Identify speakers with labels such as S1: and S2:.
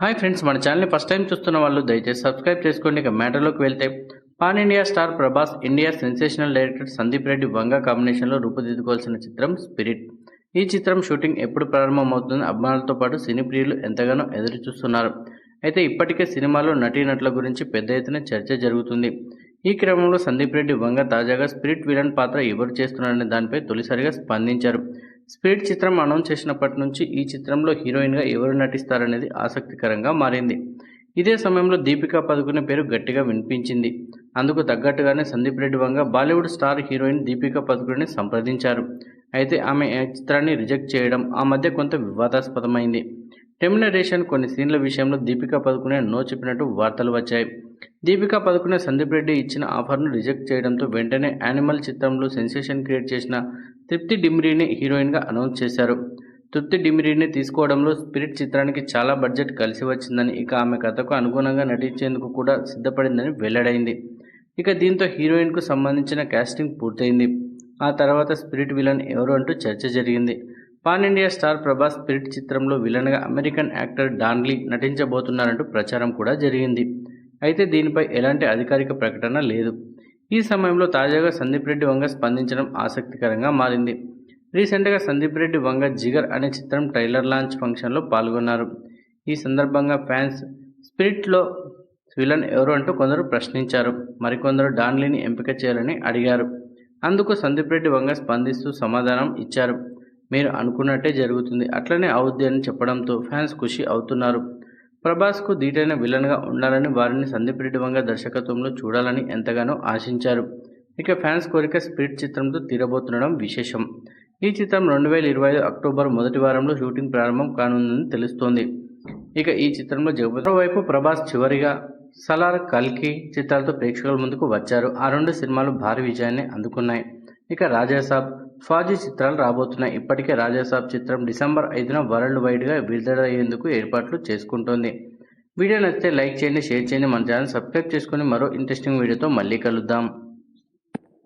S1: Hi friends మన ఛానల్ని first time చూస్తున్న వాళ్ళు దయచేసి సబ్స్క్రైబ్ చేసుకోండి. ఇక మ్యాటర్లోకి వెళ్తే pan India star Prabhas India sensational director Sandeep Reddy Vanga కాంబినేషన్లో రూపుదిద్దుకోవాల్సిన చిత్రం స్పిరిట్ ఈ చిత్రం షూటింగ్ ఎప్పుడు ప్రారంభమవుతుంది అభిమానులతో పాటు సినీ ప్రియులు ఎంతగానో ఎదురు చూస్తున్నారు. అయితే ఇప్పటికే సినిమాలో నటీనటుల గురించి పెద్ద ఎత్తున చర్చ జరుగుతుంది. ఈ క్రమంలో సందీప్ రెడ్డి వంగ తాజాగా స్పిరిట్ విలన్ పాత్ర ఎవరు చేస్తున్నారనే దానిపై తొలిసారిగా స్పందించారు. స్పిరిట్ చిత్రం అనౌన్స్ చేసినప్పటి నుంచి ఈ చిత్రంలో హీరోయిన్గా ఎవరు నటిస్తారనేది ఆసక్తికరంగా మారింది. ఇదే సమయంలో దీపికా పదుకునే పేరు గట్టిగా వినిపించింది. అందుకు తగ్గట్టుగానే Sandeep Reddy Vanga Bollywood star heroine Deepika Padukone సంప్రదించారు. అయితే ఆమె చిత్రాన్ని రిజెక్ట్ చేయడం ఆ మధ్య కొంత వివాదాస్పదమైంది. టెమినరేషన్ కొన్ని సీన్ల విషయంలో దీపికా పదుకునే నో చెప్పినట్టు వార్తలు వచ్చాయి. దీపికా పదుకునే సందీప్ రెడ్డి ఇచ్చిన ఆఫర్ను రిజెక్ట్ చేయడంతో వెంటనే యానిమల్ చిత్రంలో సెన్సేషన్ క్రియేట్ చేసిన తృప్తి డిమ్రీని హీరోయిన్గా అనౌన్స్ చేశారు. తృప్తి డిమ్రీని తీసుకోవడంలో స్పిరిట్ చిత్రానికి చాలా బడ్జెట్ కలిసి వచ్చిందని ఇక ఆమె కథకు అనుగుణంగా నటించేందుకు కూడా సిద్ధపడిందని వెల్లడైంది. ఇక దీంతో హీరోయిన్కు సంబంధించిన కాస్టింగ్ పూర్తయింది. ఆ తర్వాత స్పిరిట్ విలన్ ఎవరు అంటూ చర్చ జరిగింది. Pan India star Prabhas spirit చిత్రంలో విలన్గా అమెరికన్ యాక్టర్ డాన్లీ నటించబోతున్నారంటూ ప్రచారం కూడా జరిగింది. అయితే దీనిపై ఎలాంటి అధికారిక ప్రకటన లేదు. ఈ సమయంలో తాజాగా సందీప్ రెడ్డి వంగ స్పందించడం ఆసక్తికరంగా మారింది. రీసెంట్గా సందీప్ రెడ్డి వంగ జిగర్ అనే చిత్రం ట్రైలర్ లాంచ్ ఫంక్షన్లో పాల్గొన్నారు. ఈ సందర్భంగా ఫ్యాన్స్ స్పిరిట్లో విలన్ ఎవరు అంటూ కొందరు ప్రశ్నించారు. మరికొందరు డాన్లీని ఎంపిక చేయాలని అడిగారు. అందుకు సందీప్ రెడ్డి వంగ స్పందిస్తూ సమాధానం ఇచ్చారు. మీరు అనుకున్నట్టే జరుగుతుంది. అట్లనే అవుద్ది అని చెప్పడంతో ఫ్యాన్స్ ఖుషి అవుతున్నారు. ప్రభాస్కు ధీటైన విలన్గా ఉండాలని వారిని సందీప్ రెడ్డి వంగ దర్శకత్వంలో చూడాలని ఎంతగానో ఆశించారు. ఇక ఫ్యాన్స్ కోరిక స్పిరిట్ చిత్రంతో తీరబోతుండడం విశేషం. ఈ చిత్రం రెండు వేల ఇరవై ఐదు అక్టోబర్ మొదటి వారంలో షూటింగ్ ప్రారంభం కానుందని తెలుస్తోంది. ఇక ఈ చిత్రంలో జగపతి వైపు ప్రభాస్ చివరిగా సలార్ కల్కి చిత్రాలతో ప్రేక్షకుల ముందుకు వచ్చారు. ఆ రెండు సినిమాలు భారీ విజయాన్ని అందుకున్నాయి. ఇక రాజాసాబ్ ఫాజీ చిత్రాలు రాబోతున్నాయి. ఇప్పటికే రాజాసాబ్ చిత్రం డిసెంబర్ ఐదున వరల్డ్ వైడ్గా విడుదలయ్యేందుకు ఏర్పాట్లు చేసుకుంటోంది. వీడియో నచ్చితే లైక్ చేయండి షేర్ చేయండి. మన ఛానల్ సబ్స్క్రైబ్ చేసుకొని మరో ఇంట్రెస్టింగ్ వీడియోతో మళ్ళీ కలుద్దాం.